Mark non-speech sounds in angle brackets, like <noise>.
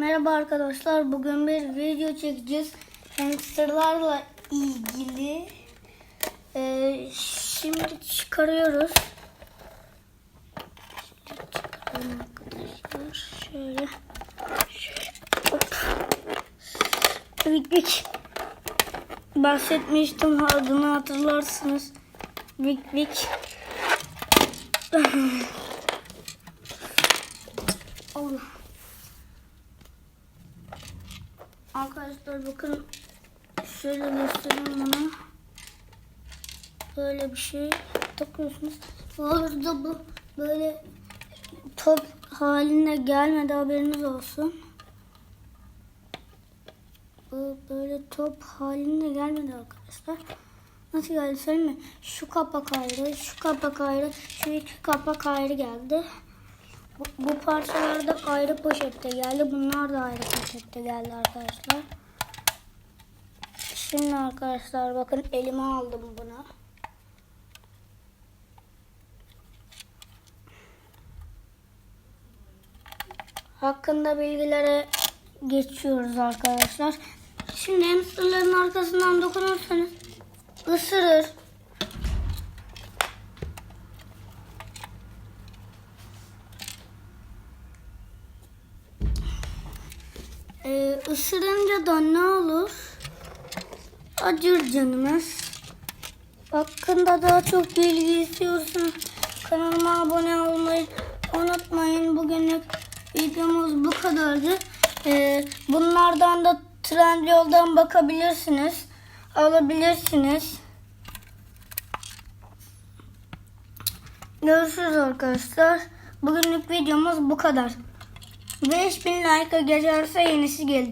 Merhaba arkadaşlar. Bugün bir video çekeceğiz. Hamsterlarla ilgili. Ee, şimdi çıkarıyoruz. Şimdi çıkaralım arkadaşlar. Şöyle. Şöyle. Hop. Bahsetmiştim adını hatırlarsınız. Bik. Allah. <laughs> Arkadaşlar bakın şöyle göstereyim bana. Böyle bir şey takıyorsunuz. Bu arada bu böyle top haline gelmedi haberiniz olsun. Bu böyle top halinde gelmedi arkadaşlar. Nasıl geldi söyleyeyim mi? Şu kapak ayrı, şu kapak ayrı, şu iki kapak ayrı geldi. Bu, parçalar da ayrı poşette geldi. Bunlar da ayrı poşette geldi arkadaşlar. Şimdi arkadaşlar bakın elime aldım bunu. Hakkında bilgilere geçiyoruz arkadaşlar. Şimdi hamsterların arkasından dokunursanız ısırır. Ee, ısırınca da ne olur? Acır canımız. Hakkında daha çok bilgi istiyorsanız kanalıma abone olmayı unutmayın. Bugünlük videomuz bu kadardı. Ee, bunlardan da Trendyol'dan bakabilirsiniz. Alabilirsiniz. Görüşürüz arkadaşlar. Bugünlük videomuz bu kadar. 5000 like'a geçerse yenisi gelecek.